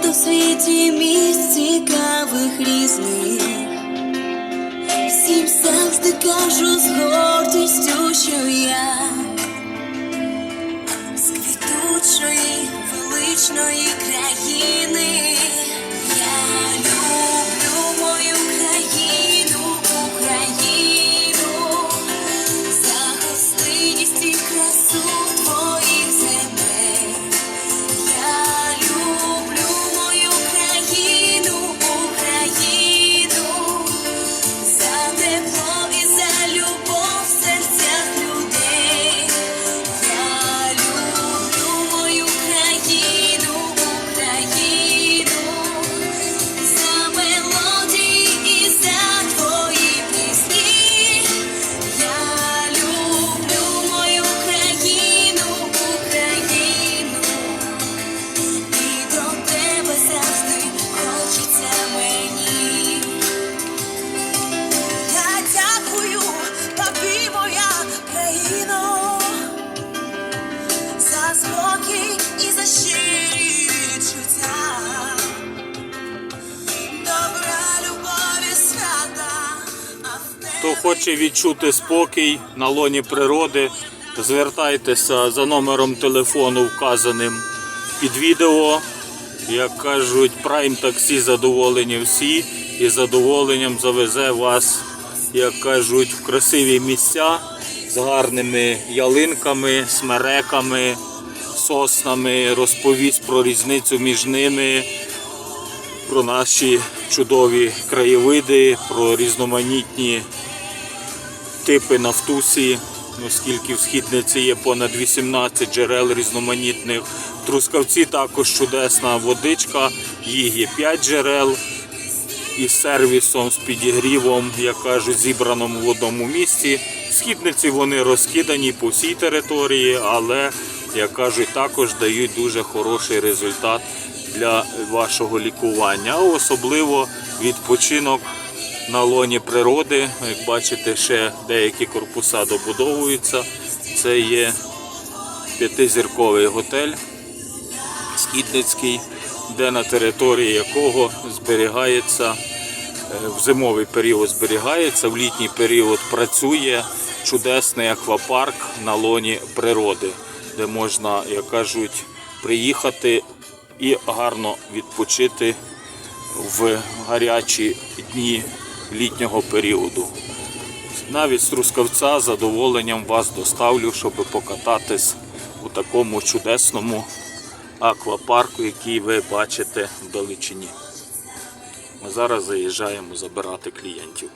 багато в світі місць цікавих різних. Всім завжди кажу з гордістю, що я з квітучої величної країни. Хто хоче відчути спокій на лоні природи, звертайтеся за номером телефону, вказаним під відео. Як кажуть, прайм таксі задоволені всі і задоволенням завезе вас, як кажуть, в красиві місця з гарними ялинками, смереками, соснами, розповість про різницю між ними про наші чудові краєвиди, про різноманітні типи нафтусі, оскільки в східниці є понад 18 джерел різноманітних. В Трускавці також чудесна водичка, їх є 5 джерел із сервісом, з підігрівом, як кажуть, зібраному в одному місці. Східниці вони розкидані по всій території, але, як кажуть, також дають дуже хороший результат для вашого лікування, особливо відпочинок на лоні природи. Як бачите, ще деякі корпуса добудовуються. Це є п'ятизірковий готель Східницький, де на території якого зберігається е, в зимовий період зберігається, в літній період працює чудесний аквапарк на лоні природи, де можна, як кажуть, приїхати і гарно відпочити в гарячі дні літнього періоду. Навіть з Трускавця задоволенням вас доставлю, щоб покататись у такому чудесному аквапарку, який ви бачите вдалечині. Ми зараз заїжджаємо забирати клієнтів.